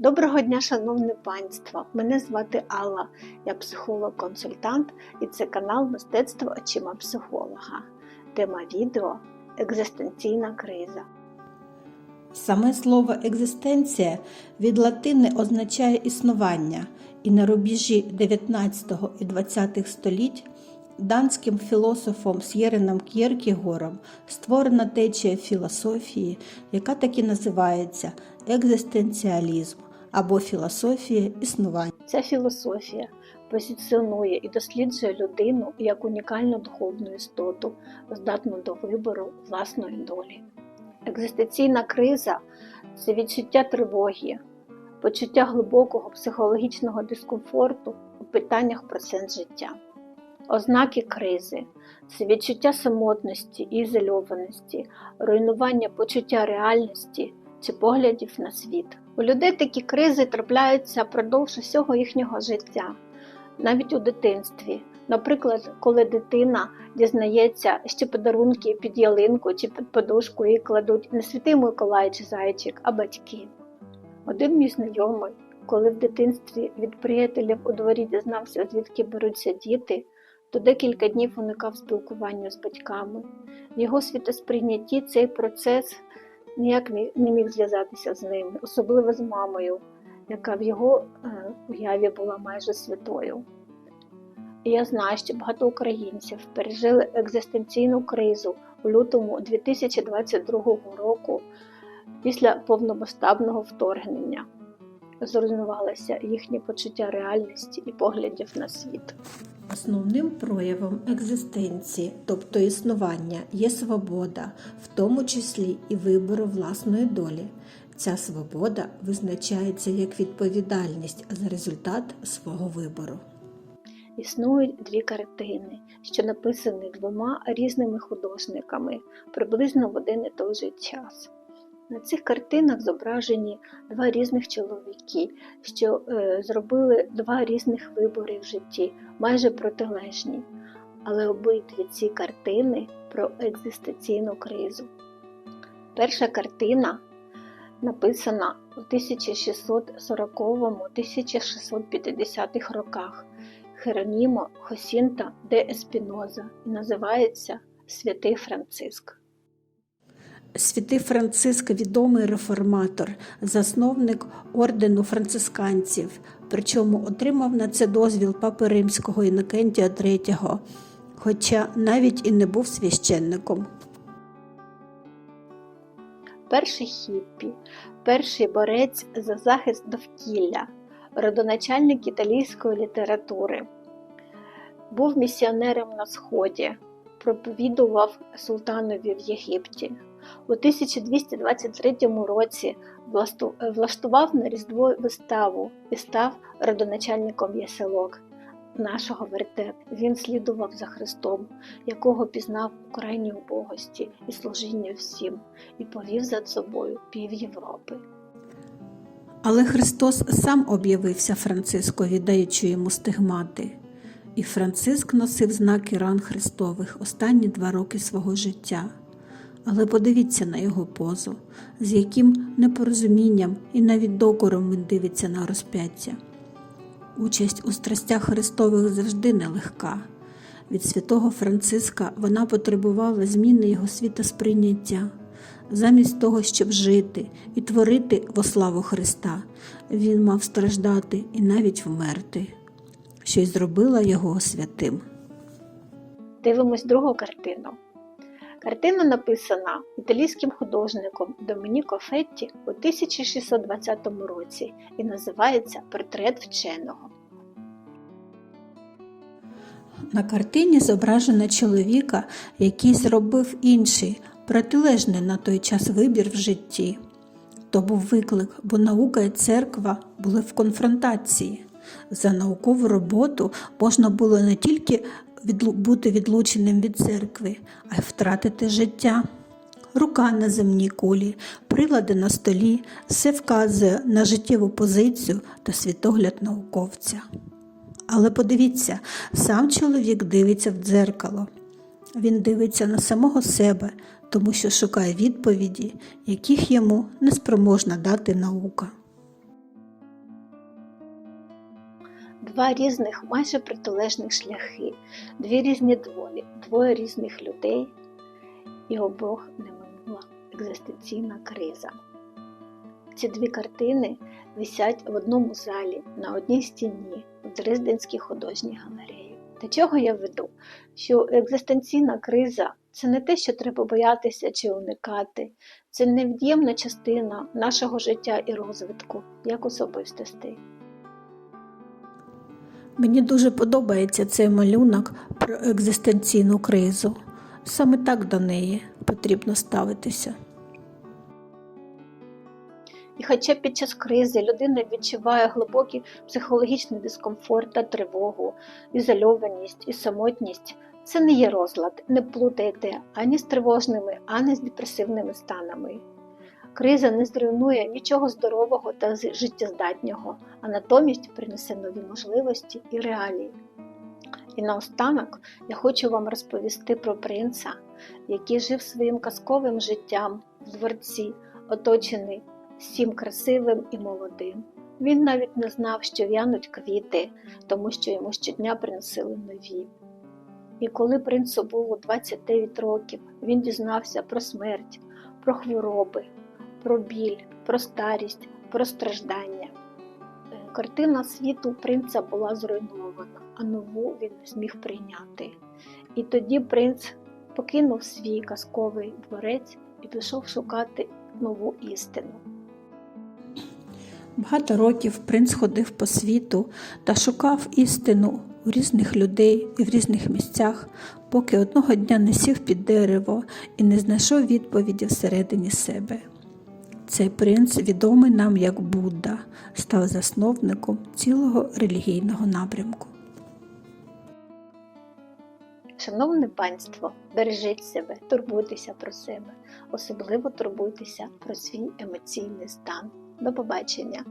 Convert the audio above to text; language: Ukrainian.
Доброго дня, шановне панство! Мене звати Алла, я психолог-консультант і це канал Мистецтво очима психолога. Тема відео Екзистенційна криза. Саме слово екзистенція від латини означає існування, і на рубежі 19 і 20 століть данським філософом Сєреном К'єркегором створена течія філософії, яка так і називається екзистенціалізм або філософія існування. Ця філософія позиціонує і досліджує людину як унікальну духовну істоту, здатну до вибору власної долі. Екзистенційна криза це відчуття тривоги, почуття глибокого психологічного дискомфорту у питаннях про сенс життя. Ознаки кризи це відчуття самотності і ізольованості, руйнування почуття реальності чи поглядів на світ. У людей такі кризи трапляються продовж усього їхнього життя, навіть у дитинстві. Наприклад, коли дитина дізнається, що подарунки під ялинку чи під подушку їй кладуть не святий Миколай чи зайчик, а батьки. Один мій знайомий, коли в дитинстві від приятелів у дворі дізнався, звідки беруться діти, то декілька днів уникав спілкування з батьками. В його світосприйнятті цей процес ніяк не міг зв'язатися з ними, особливо з мамою, яка в його е, уяві була майже святою. Я знаю, що багато українців пережили екзистенційну кризу у лютому 2022 року після повномасштабного вторгнення. Зруйнувалося їхнє почуття реальності і поглядів на світ. Основним проявом екзистенції, тобто існування, є свобода, в тому числі і вибору власної долі. Ця свобода визначається як відповідальність за результат свого вибору. Існують дві картини, що написані двома різними художниками приблизно в один і той же час. На цих картинах зображені два різних чоловіки, що е, зробили два різних вибори в житті, майже протилежні. Але обидві ці картини про екзистенційну кризу. Перша картина написана у 1640-1650 роках Херонімо Хосінта де Еспіноза і називається Святий Франциск. Святий Франциск відомий реформатор, засновник ордену францисканців, причому отримав на це дозвіл папи римського Інокентія III, хоча навіть і не був священником. Перший хіппі, перший борець за захист довкілля, родоначальник італійської літератури. Був місіонером на Сході, проповідував султанові в Єгипті. У 1223 році влаштував на Різдво виставу і став родоначальником яселок нашого вертепу. Він слідував за Христом, якого пізнав у крайній убогості і служінні всім, і повів за собою пів Європи. Але Христос сам об'явився Францискові, даючи йому стигмати. І Франциск носив знаки ран Христових останні два роки свого життя. Але подивіться на його позу, з яким непорозумінням і навіть докором він дивиться на розп'яття. Участь у страстях Христових завжди нелегка. Від святого Франциска вона потребувала зміни його світосприйняття. Замість того, щоб жити і творити во славу Христа, він мав страждати і навіть вмерти, що й зробила його святим. Дивимось другу картину. Картина написана італійським художником Домініко Фетті у 1620 році і називається Портрет вченого. На картині зображено чоловіка, який зробив інший, протилежний на той час вибір в житті. То був виклик, бо наука і церква були в конфронтації. За наукову роботу можна було не тільки бути відлученим від церкви, а й втратити життя. Рука на земній кулі, прилади на столі, все вказує на життєву позицію та світогляд науковця. Але подивіться, сам чоловік дивиться в дзеркало. Він дивиться на самого себе, тому що шукає відповіді, яких йому неспроможна дати наука. Два різних, майже протилежних шляхи, дві різні долі, двоє різних людей, і обох не минула екзистенційна криза. Ці дві картини висять в одному залі на одній стіні в Дрезденській художній галереї. До чого я веду? Що екзистенційна криза це не те, що треба боятися чи уникати, це невід'ємна частина нашого життя і розвитку як особистостей. Мені дуже подобається цей малюнок про екзистенційну кризу. Саме так до неї потрібно ставитися. І хоча під час кризи людина відчуває глибокий психологічний дискомфорт та тривогу, ізольованість і самотність, це не є розлад, не плутайте ані з тривожними, ані з депресивними станами. Криза не зруйнує нічого здорового та життєздатнього, а натомість принесе нові можливості і реалії. І наостанок я хочу вам розповісти про принца, який жив своїм казковим життям в дворці, оточений всім красивим і молодим. Він навіть не знав, що в'януть квіти, тому що йому щодня приносили нові. І коли принцу було 29 років, він дізнався про смерть, про хвороби, про біль, про старість, про страждання. Картина світу принца була зруйнована, а нову він не зміг прийняти. І тоді принц покинув свій казковий дворець і пішов шукати нову істину. Багато років принц ходив по світу та шукав істину у різних людей і в різних місцях, поки одного дня не сів під дерево і не знайшов відповіді всередині себе. Цей принц, відомий нам як Будда, став засновником цілого релігійного напрямку. Шановне панство, бережіть себе, турбуйтеся про себе, особливо турбуйтеся про свій емоційний стан. До побачення!